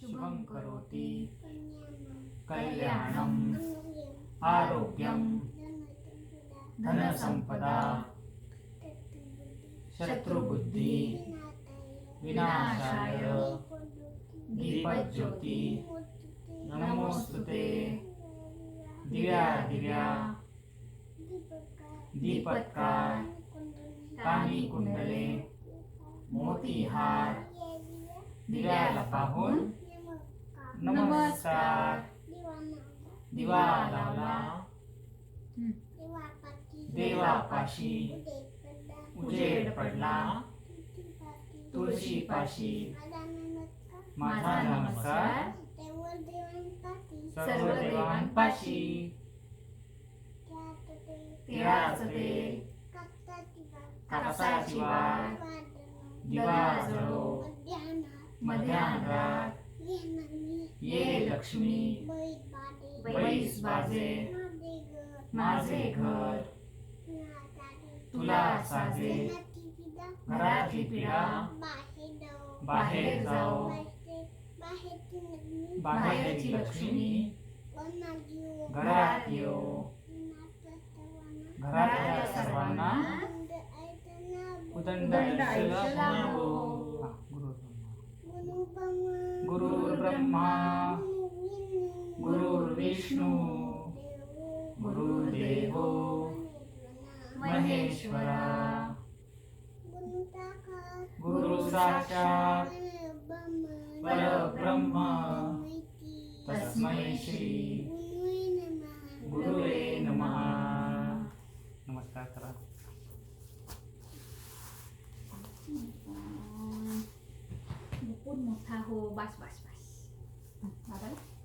शुभं करोति। कल्याणं कल्याणम् आरोग्यं धनसम्पदा, शत्रुबुद्धि, विनाशाय, दीपज्योती। नमोऽस्तु ते। दिव्या दिव्या। दीपत्कार कानी कुंडले मोतीहार। दिव्याला पाहून नमस्कार. दिवा लावला देवापाशी उजेड पडला. तुळशीपाशी. माझा नमस्कार. सर्व देवांपाशी. तिळाचं तेल कापसाची वाळ दिवा जळो. मध्यान्ह ये लक्ष्मी बैस बाजे माझे घर तुला साजे घरातली पिढा बाहेर जाओ बाहेरची लक्ष्मी घरात येऊ घरातल्या सर्वांना उदंड आयुष्य लाभो. हा, गुरुर्ब्रह्मा गुरुर्विष्णू गुरुर्देवो महेश्वरा गुरु साक्षात परब्रह्म तस्मै श्री गुरुवे नमः। नमस्कार करा। मुकुट मोठा हो बस बस बस। 嗯好的。